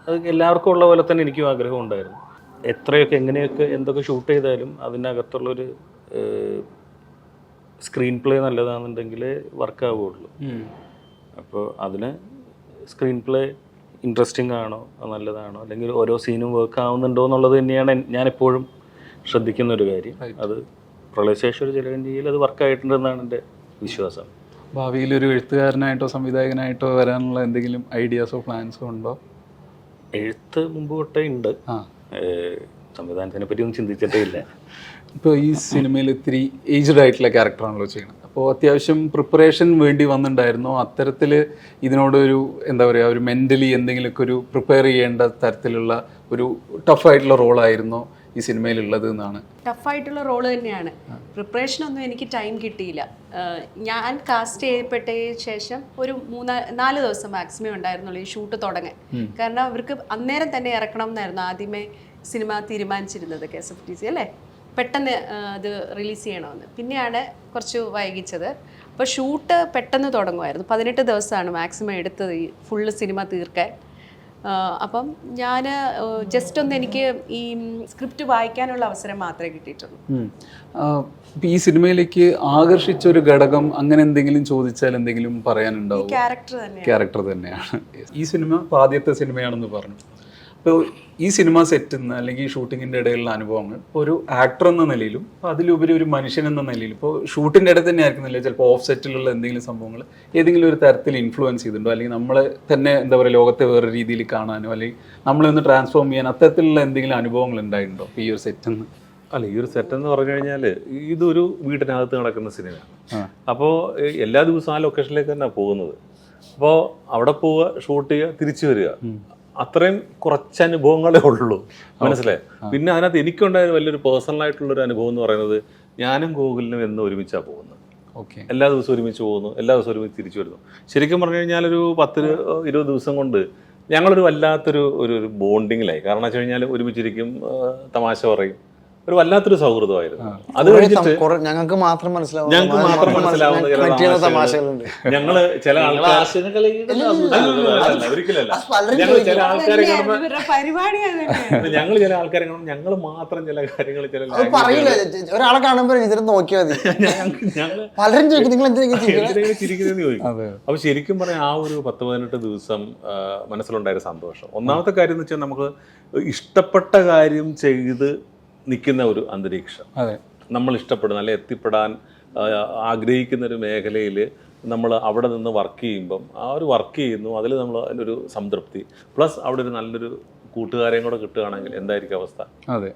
അത് എല്ലാവർക്കും ഉള്ള പോലെ തന്നെ എനിക്കും ആഗ്രഹം ഉണ്ടായിരുന്നു. എത്രയൊക്കെ എങ്ങനെയൊക്കെ എന്തൊക്കെ ഷൂട്ട് ചെയ്താലും അതിനകത്തുള്ളൊരു സ്ക്രീൻ പ്ലേ നല്ലതാണെന്നുണ്ടെങ്കിൽ വർക്ക് ആവുകയുള്ളൂ അപ്പോൾ അതിന് സ്ക്രീൻ പ്ലേ ഇൻട്രസ്റ്റിംഗ് ആണോ? നല്ലതാണോ? അല്ലെങ്കിൽ ഓരോ സീനും വർക്ക് ആവുന്നുണ്ടോ എന്നുള്ളത് തന്നെയാണ് ഞാൻ എപ്പോഴും ശ്രദ്ധിക്കുന്ന ഒരു കാര്യം അത് പ്രളയശേഷം ഒരു ജലകന്യയിൽ അത് വർക്കായിട്ടുണ്ടെന്നാണ് എന്റെ വിശ്വാസം. ഭാവിയിൽ ഒരു എഴുത്തുകാരനായിട്ടോ സംവിധായകനായിട്ടോ വരാനുള്ള എന്തെങ്കിലും ഐഡിയാസോ പ്ലാൻസോ ഉണ്ടോ? എഴുത്ത് മുമ്പ് തൊട്ടേ ഉണ്ട്. സംവിധാനത്തിനെ പറ്റി ഒന്നും ചിന്തിച്ചിട്ടേ ഇല്ല. ഇപ്പോൾ ഈ സിനിമയിൽ ഇത്തിരി ഏജ്ഡ് ആയിട്ടുള്ള ക്യാരക്ടറാണല്ലോ ചെയ്യുന്നത്. അപ്പോൾ അത്യാവശ്യം പ്രിപ്പറേഷൻ വേണ്ടി വന്നിട്ടുണ്ടായിരുന്നോ. അത്തരത്തിൽ ഇതിനോടൊരു എന്താ പറയുക ഒരു മെന്റലി എന്തെങ്കിലുമൊക്കെ ഒരു പ്രിപ്പയർ ചെയ്യേണ്ട തരത്തിലുള്ള ഒരു ടഫായിട്ടുള്ള റോളായിരുന്നോ ഈ സിനിമയിലുള്ളത് എന്നാണ്. ടഫായിട്ടുള്ള റോൾ തന്നെയാണ്. പ്രിപ്പറേഷൻ ഒന്നും എനിക്ക് ടൈം കിട്ടിയില്ല. ഞാൻ കാസ്റ്റ് ചെയ്യപ്പെട്ടതിന് ശേഷം ഒരു മൂന്ന് നാല് ദിവസം മാക്സിമം ഉണ്ടായിരുന്നുള്ളൂ ഈ ഷൂട്ട് തുടങ്ങാൻ. കാരണം അവർക്ക് അന്നേരം തന്നെ ഇറക്കണം എന്നായിരുന്നു ആദ്യമേ സിനിമ തീരുമാനിച്ചിരുന്നത് K S F D C അല്ലേ? പെട്ടെന്ന് അത് റിലീസ് ചെയ്യണമെന്ന്. പിന്നെയാണ് കുറച്ച് വൈകിച്ചത്. അപ്പോൾ ഷൂട്ട് പെട്ടെന്ന് തുടങ്ങുമായിരുന്നു. പതിനെട്ട് ദിവസമാണ് മാക്സിമം എടുത്തത് ഈ ഫുള്ള് സിനിമ തീർക്കാൻ. അപ്പം ഞാൻ ജസ്റ്റ് ഒന്ന് എനിക്ക് ഈ സ്ക്രിപ്റ്റ് വായിക്കാനുള്ള അവസരം മാത്രമേ കിട്ടിയിട്ടുള്ളൂ. ഈ സിനിമയിലേക്ക് ആകർഷിച്ച ഒരു ഘടകം അങ്ങനെ എന്തെങ്കിലും ചോദിച്ചാൽ എന്തെങ്കിലും പറയാനുണ്ടാവും? ക്യാരക്ടർ തന്നെ ക്യാരക്ടർ തന്നെയാണ്. ഈ സിനിമ ആദ്യത്തെ സിനിമയാണെന്ന് പറഞ്ഞു. അപ്പോൾ ഈ സിനിമ സെറ്റിൽ നിന്ന് അല്ലെങ്കിൽ ഷൂട്ടിങ്ങിന്റെ ഇടയിലുള്ള അനുഭവങ്ങൾ ഇപ്പോൾ ഒരു ആക്ടർ എന്ന നിലയിലും അതിലുപരി ഒരു മനുഷ്യൻ എന്ന നിലയിലും ഇപ്പോൾ ഷൂട്ടിന്റെ ഇടയിൽ തന്നെ ആയിരിക്കുന്നില്ല ചിലപ്പോൾ ഓഫ് സെറ്റിലുള്ള എന്തെങ്കിലും സംഭവങ്ങൾ ഏതെങ്കിലും ഒരു തരത്തിൽ ഇൻഫ്ലുവൻസ് ചെയ്തിട്ടുണ്ടോ? അല്ലെങ്കിൽ നമ്മളെ തന്നെ എന്താ പറയുക ലോകത്തെ വേറെ രീതിയിൽ കാണാനോ അല്ലെങ്കിൽ നമ്മളൊന്ന് ട്രാൻസ്ഫോം ചെയ്യാൻ അത്തരത്തിലുള്ള എന്തെങ്കിലും അനുഭവങ്ങൾ ഉണ്ടായിട്ടുണ്ടോ ഈ ഒരു സെറ്റിൽ നിന്ന് അല്ല ഈ ഒരു സെറ്റ് എന്ന് പറഞ്ഞു കഴിഞ്ഞാൽ ഇതൊരു വീട്ടിനകത്ത് നടക്കുന്ന സിനിമയാണ്. അപ്പോൾ എല്ലാ ദിവസവും ആ ലൊക്കേഷനിലേക്ക് തന്നെ പോകുന്നത്. അപ്പോൾ അവിടെ പോവുക ഷൂട്ട് ചെയ്യുക തിരിച്ചു വരിക. അത്രയും കുറച്ച് അനുഭവങ്ങളേ ഉള്ളൂ. മനസ്സിലായി? പിന്നെ അതിനകത്ത് എനിക്കുണ്ടായ വലിയൊരു പേഴ്സണൽ ആയിട്ടുള്ള ഒരു അനുഭവം എന്ന് പറയുന്നത് ഞാനും ഗൂഗിളിനും എന്ന് ഒരുമിച്ചാണ് പോകുന്നത്. ഓക്കെ. എല്ലാ ദിവസവും ഒരുമിച്ച് പോകുന്നു എല്ലാ ദിവസവും ഒരുമിച്ച് തിരിച്ചു വരുന്നു. ശരിക്കും പറഞ്ഞു കഴിഞ്ഞാൽ ഒരു പത്ത് ഇരു- ഇരുപത് ദിവസം കൊണ്ട് ഞങ്ങളൊരു വല്ലാത്തൊരു ഒരു ഒരു ബോണ്ടിങ്ങിലായി കാരണം വെച്ച് കഴിഞ്ഞാൽ ഒരുമിച്ചിരിക്കും തമാശ പറയും. ഒരു വല്ലാത്തൊരു സൗഹൃദമായിരുന്നു. അത് കഴിഞ്ഞിട്ട് ഞങ്ങൾക്ക് മാത്രം മനസ്സിലാവും. ഞങ്ങൾക്ക് മാത്രം മനസ്സിലാവുന്ന ചില. തമാശകളുണ്ട്. ഞങ്ങൾ ചില ആൾക്കാർ ഒരിക്കലല്ല. ഞങ്ങൾ ചില ആൾക്കാരെ കാണുമ്പോൾ ഞങ്ങൾ ചില ആൾക്കാരെ കാണുമ്പോൾ ഞങ്ങൾ മാത്രം ചില കാര്യങ്ങൾ ചില പറയില്ല. ഒരാളെ കാണുമ്പോൾ ഇതിന് നോക്കിയാൽ മതി. പലരും ചോദിക്കും നിങ്ങൾ എന്തിനാ ചിരിക്കുന്നത് എന്തിനാ ചിരിക്കുന്നതെന്ന് ചോദിക്കും. അപ്പൊ ശരിക്കും പറയാം ആ ഒരു പത്ത് പതിനെട്ട് ദിവസം മനസ്സിലുണ്ടായ സന്തോഷം. ഒന്നാമത്തെ കാര്യം എന്ന് വെച്ചാൽ നമുക്ക് ഇഷ്ടപ്പെട്ട കാര്യം ചെയ്ത് നിൽക്കുന്ന ഒരു അന്തരീക്ഷം. അതെ. നമ്മൾ ഇഷ്ടപ്പെടുന്ന അല്ലെ എത്തിപ്പെടാൻ ആഗ്രഹിക്കുന്ന ഒരു മേഖലയിൽ നമ്മൾ അവിടെ നിന്ന് വർക്ക് ചെയ്യുമ്പം ആ ഒരു വർക്ക് ചെയ്യുന്നു അതിൽ നമ്മൾ അതിലൊരു സംതൃപ്തി. പ്ലസ് അവിടെ ഒരു നല്ലൊരു കൂട്ടുകാരെയും കൂടെ കിട്ടുകയാണെങ്കിൽ എന്തായിരിക്കും അവസ്ഥ? അതെ.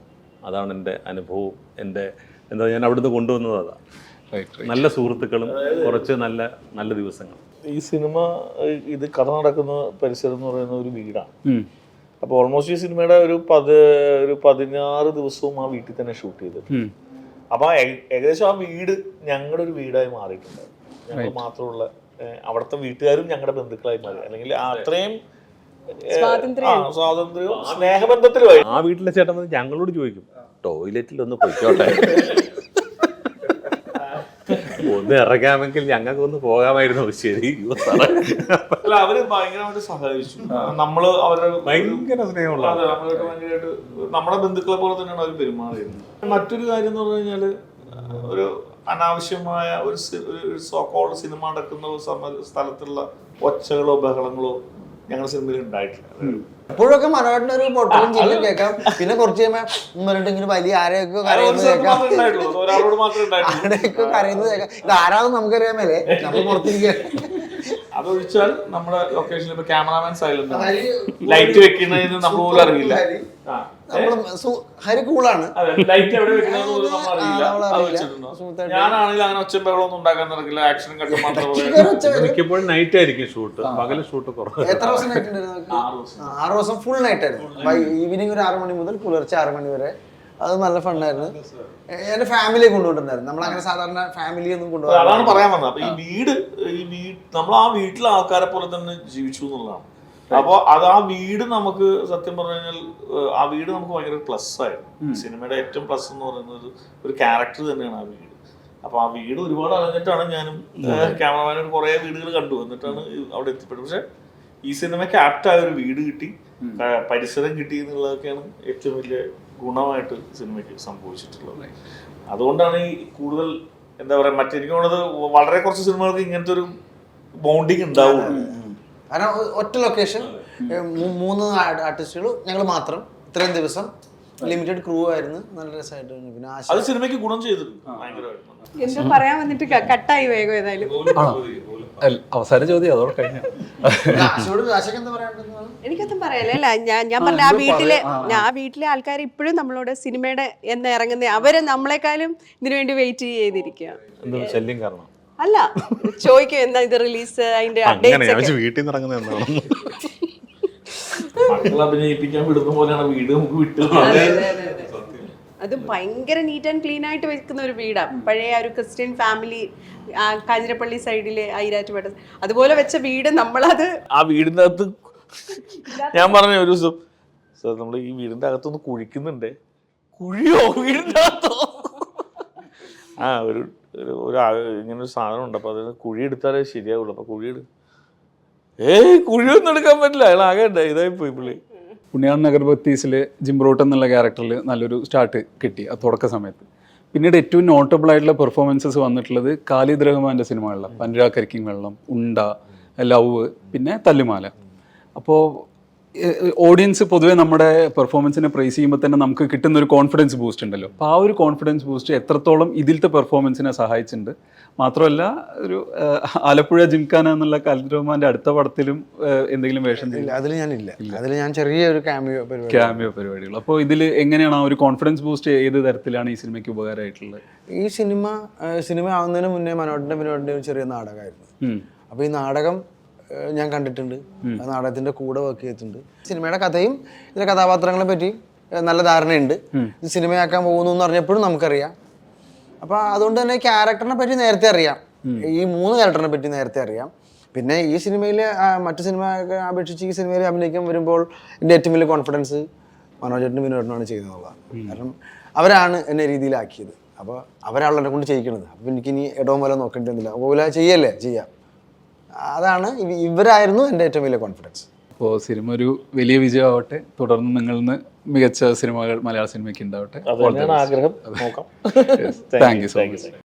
അതാണ് എന്റെ അനുഭവം എന്റെ എന്താ ഞാൻ അവിടുന്ന് കൊണ്ടുവന്നത് അതാ. റൈറ്റ് നല്ല സുഹൃത്തുക്കളും കുറച്ച് നല്ല നല്ല ദിവസങ്ങൾ ഈ സിനിമ ഇത് കഥ നടക്കുന്ന പരിസരം എന്ന് പറയുന്ന ഒരു വീടാണ്. അപ്പോൾ ഓൾമോസ്റ്റ് ഈ സിനിമയുടെ ഒരു പത് ഒരു പതിനാറ് ദിവസവും ആ വീട്ടിൽ തന്നെ ഷൂട്ട് ചെയ്തത് അപ്പൊ ഏകദേശം ആ വീട് ഞങ്ങളുടെ ഒരു വീടായി മാറിയിട്ടുണ്ട്. ഞങ്ങൾ മാത്രമുള്ള അവിടുത്തെ വീട്ടുകാരും ഞങ്ങളുടെ ബന്ധുക്കളായി മാറി. അല്ലെങ്കിൽ അത്രയും സ്വാതന്ത്ര്യം. ആ, സ്വാതന്ത്ര്യവും സ്നേഹബന്ധത്തിലുമായി. ആ വീട്ടിലെ ചേട്ടൻ വന്ന് ഞങ്ങളോട് ചോദിക്കും ടോയ്ലറ്റിൽ ഒന്ന് പൊയ്ക്കോട്ടെ? ഒന്ന് ഇറങ്ങാമെങ്കിൽ ഞങ്ങൾക്ക് ഒന്ന് പോകാമായിരുന്നു. ശരി. അല്ല അവർ ഭയങ്കരമായിട്ട് സഹായിച്ചു. നമ്മൾ അവരുടെ ഭയങ്കര സ്നേഹമുള്ള ഭയങ്കരമായിട്ട് നമ്മുടെ ബന്ധുക്കളെ പോലെ തന്നെയാണ് അവർ പെരുമാറിയത് മറ്റൊരു കാര്യം എന്ന് പറഞ്ഞു കഴിഞ്ഞാൽ ഒരു അനാവശ്യമായ ഒരു ഒരു സിനിമ നടക്കുന്ന സ്ഥലത്തുള്ള ഒച്ചകളോ ബഹളങ്ങളോ ഞങ്ങളുടെ സിനിമയിൽ ഉണ്ടായിട്ടില്ല. എപ്പോഴൊക്കെ മനോഹരന്റെ ഒരു പൊട്ടലും ചില്ലും കേൾക്കാം. പിന്നെ കുറച്ച് കഴിയുമ്പോൾ വലിയ ആരെയൊക്കെ കരയുന്നത് കേൾക്കാം. ഉണ്ടായിട്ടുള്ളൂ. ഒരാളോട് മാത്രമേ ഉണ്ടായിട്ടുള്ളൂ. ആരെയൊക്കെ കരയുന്നത് കേൾക്കാം. ഇത് ആരാണെന്ന് നമുക്കറിയാമല്ലേ? നമ്മൾ പുറത്തിരിക്കുക. അതൊഴിച്ചാൽ നമ്മുടെ ലൊക്കേഷനിൽ ഇപ്പൊ ക്യാമറാമാൻ സൈലന്റ് ലൈറ്റ് വെക്കുന്നതിന് നമ്മൾ പോലും അറിയില്ല. ആ. നമ്മൾ ഹരി കൂളാണ്. നമ്മൾ. ഞാനാണെങ്കിൽ അങ്ങനെ ഒച്ച ബഹളമൊന്നും ഉണ്ടാക്കാൻ നടക്കില്ല. ആക്ഷൻ കട്ട് മാത്രമേ നൈറ്റ് ആയിരിക്കും ഷൂട്ട്. പകൽ ഷൂട്ട് കുറവ്. എത്ര ദിവസം നൈറ്റ് ഉണ്ടായിരുന്നു ആറ് ദിവസം. ആറ് ദിവസം ഫുൾ നൈറ്റ് ആയിരുന്നു. ഈവനിങ് ഒരു ആറ് മണി മുതൽ പുലർച്ചെ ആറ് മണി വരെ. അത് നല്ല ഫണ്ണായിരുന്നു എന്റെ ഫാമിലിയെ കൊണ്ടുപോയിട്ടുണ്ടായിരുന്നു നമ്മളങ്ങനെ സാധാരണ ഫാമിലി ഒന്നും കൊണ്ടുപോകാൻ അതാണ് പറയാൻ വന്നത്. ഈ വീട് ഈ വീട് നമ്മൾ ആ വീട്ടിലെ ആൾക്കാരെ പോലെ തന്നെ ജീവിച്ചു എന്നുള്ളതാണ്. അപ്പൊ അത് ആ വീട് നമുക്ക് സത്യം പറഞ്ഞു കഴിഞ്ഞാൽ ആ വീട് നമുക്ക് ഭയങ്കര പ്ലസ് ആയിരുന്നു. സിനിമയുടെ ഏറ്റവും പ്ലസ് എന്ന് പറയുന്നത് ഒരു ക്യാരക്ടർ തന്നെയാണ് ആ വീട്. അപ്പൊ ആ വീട് ഒരുപാട് അറിഞ്ഞിട്ടാണ് ഞാനും ക്യാമറമാനോട് കുറെ വീടുകൾ കണ്ടു. എന്നിട്ടാണ് അവിടെ എത്തിപ്പെട്ടത്. പക്ഷെ ഈ സിനിമയ്ക്ക് ആപ്റ്റ് ആയ ഒരു വീട് കിട്ടി. പരിസരം കിട്ടി എന്നുള്ളതൊക്കെയാണ് ഏറ്റവും വലിയ ഗുണമായിട്ട് സിനിമയ്ക്ക് സംഭവിച്ചിട്ടുള്ളത്. അതുകൊണ്ടാണ് ഈ കൂടുതൽ എന്താ പറയാ മറ്റെനിക്ക് തോന്നുന്നത് വളരെ കുറച്ച് സിനിമകൾക്ക് ഇങ്ങനത്തെ ഒരു ബോണ്ടിങ് ഉണ്ടാവുള്ളൂ. കാരണം ഒറ്റ ലൊക്കേഷൻ മൂന്ന് ആർട്ടിസ്റ്റുകൾ ഞങ്ങൾ മാത്രം. ഇത്രയും ദിവസം. ലിമിറ്റഡ് ക്രൂ ആയിരുന്നു. നല്ല രസമായിട്ട്. പിന്നെ അത് സിനിമയ്ക്ക് ഗുണം ചെയ്തിട്ടുണ്ട്. എന്തോ പറയാൻ വന്നിട്ട് കട്ടായി വേഗം ഏതായാലും. അല്ല, അവസാന ചോദ്യം അതോടെ കഴിഞ്ഞു. ആശയോട് ആശയ്ക്ക് എന്താ പറയാനുണ്ടെന്ന് എനിക്കൊന്നും പറയാനല്ല ഞാൻ ഞാൻ പറഞ്ഞ ആ വീട്ടിലെ ഞാൻ ആ വീട്ടിലെ ആൾക്കാർ ഇപ്പോഴും നമ്മളോട് സിനിമയുടെ എന്ന് ഇറങ്ങുന്ന അവർ നമ്മളെക്കാളും ഇതിനു വേണ്ടി വെയിറ്റ് ചെയ്തിരിക്കുക. ശല്യം കാരണം. അല്ല ചോദിക്കും എന്താ ഇത് റിലീസ് അതിന്റെ അപ്ഡേറ്റ്സ് വീട്ടിൽ നിന്ന് ഇറങ്ങുന്നത് എന്താണെന്ന്. മക്കളെ അഭിനയിപ്പിക്കാൻ വിടുന്ന പോലെയാണ് വീട് നമുക്ക് വിട്ടു അത് ഭയങ്കര നീറ്റ് ആൻഡ് ക്ലീൻ ആയിട്ട് വെക്കുന്ന ഒരു വീടാണ് പഴയ ഒരു ക്രിസ്ത്യൻ ഫാമിലി കാഞ്ഞിരപ്പള്ളി സൈഡിലെ ഐരാറ്റുപേട്ട അതുപോലെ വെച്ച വീട് നമ്മളത് ആ വീടിന്റെ അകത്ത് ഞാൻ പറഞ്ഞു ഒരു ദിവസം സാർ നമ്മൾ ഈ വീടിന്റെ അകത്തൊന്ന് കുഴിക്കുന്നുണ്ട്. കുഴിയോ വീടിന്റെ അകത്തോ? ആ ഒരു ഒരു ഇങ്ങനെ ഒരു സാധനം ഉണ്ട്. അപ്പൊ അത് കുഴി എടുത്താലേ ശരിയാവുള്ളൂ. അപ്പൊ കുഴി എടു ഏയ് കുഴിയൊന്നും എടുക്കാൻ പറ്റില്ല. അയാൾ ആകെ ഇതായി പോയി പുള്ളി. പുണ്യാളൻ നഗർബത്തീസിൽ ജിംബ്രോട്ട് എന്നുള്ള ക്യാരക്ടറിൽ നല്ലൊരു സ്റ്റാർട്ട് കിട്ടി ആ തുടക്ക സമയത്ത്. പിന്നീട് ഏറ്റവും നോട്ടബിൾ ആയിട്ടുള്ള പെർഫോമൻസസ് വന്നിട്ടുള്ളത് ഖാലിദ് റഹ്മാന്റെ സിനിമകളിലാണ്. അനുരാഗ് കരിക്കിങ് വെള്ളം ഉണ്ട ലവ് പിന്നെ തല്ലുമാല. അപ്പോൾ ഓഡിയൻസ് പൊതുവെ നമ്മുടെ പെർഫോമൻസിനെ പ്രൈസ് ചെയ്യുമ്പോൾ തന്നെ നമുക്ക് കിട്ടുന്ന ഒരു കോൺഫിഡൻസ് ബൂസ്റ്റ് ഉണ്ടല്ലോ. അപ്പോൾ ആ ഒരു കോൺഫിഡൻസ് ബൂസ്റ്റ് എത്രത്തോളം ഇതിലത്തെ പെർഫോമൻസിനെ സഹായിച്ചിട്ടുണ്ട്. മാത്രമല്ല ഒരു ആലപ്പുഴ ജിംഖാന എന്നുള്ള റഹ്മാന്റെ അടുത്ത പടത്തിലും എന്തെങ്കിലും വേഷം അതിൽ ഞാനില്ല. അതിൽ ഞാൻ ചെറിയ ഒരു ക്യാമിയോ പരിപാടി. ക്യാമിയോ പരിപാടികൾ. അപ്പോൾ ഇതിൽ എങ്ങനെയാണ് ആ ഒരു കോൺഫിഡൻസ് ബൂസ്റ്റ് ഏത് തരത്തിലാണ് ഈ സിനിമയ്ക്ക് ഉപകാരമായിട്ടുള്ളത്? ഈ സിനിമ സിനിമ ആവുന്നതിന് മുന്നേ മനോട്ടിന്റെ മനോട്ടിന്റെ ഒരു ചെറിയ നാടകമായിരുന്നു. അപ്പോൾ ഈ നാടകം ഞാൻ കണ്ടിട്ടുണ്ട്. നാടകത്തിന്റെ കൂടെ വർക്ക് ചെയ്തിട്ടുണ്ട്. സിനിമയുടെ കഥയും ഇതിലെ കഥാപാത്രങ്ങളെ പറ്റി നല്ല ധാരണയുണ്ട്. ഇത് സിനിമയാക്കാൻ പോകുന്നു എന്ന് പറഞ്ഞപ്പോഴും നമുക്കറിയാം. അപ്പൊ അതുകൊണ്ട് തന്നെ ക്യാരക്ടറിനെ പറ്റി നേരത്തെ അറിയാം. ഈ മൂന്ന് ക്യാരക്ടറിനെ പറ്റി നേരത്തെ അറിയാം. പിന്നെ ഈ സിനിമയിൽ മറ്റു സിനിമ അപേക്ഷിച്ച് ഈ സിനിമയിൽ അഭിനയിക്കാൻ വരുമ്പോൾ എന്റെ ഏറ്റവും വലിയ കോൺഫിഡൻസ് മനോജേട്ടനും വിനോദനാണ് ചെയ്യുന്നതാണ്. കാരണം അവരാണ് എന്നെ രീതിയിലാക്കിയത്. അപ്പോൾ അവരാണല്ലോ എന്നെ കൊണ്ട് ചെയ്യിക്കണത്. അപ്പോൾ എനിക്കിനി ഇടവും പോലെ നോക്കേണ്ടി വന്നില്ല ഓല ചെയ്യല്ലേ? ചെയ്യാം. അതാണ് ഇവ- ഇവരായിരുന്നു എന്റെ ഏറ്റവും വലിയ കോൺഫിഡൻസ് അപ്പോൾ സിനിമ ഒരു വലിയ വിജയമാവട്ടെ തുടർന്ന് നിങ്ങളിൽ നിന്ന് മികച്ച സിനിമകൾ മലയാള സിനിമയ്ക്ക് ഉണ്ടാവട്ടെ. ആഗ്രഹം. Thank you so much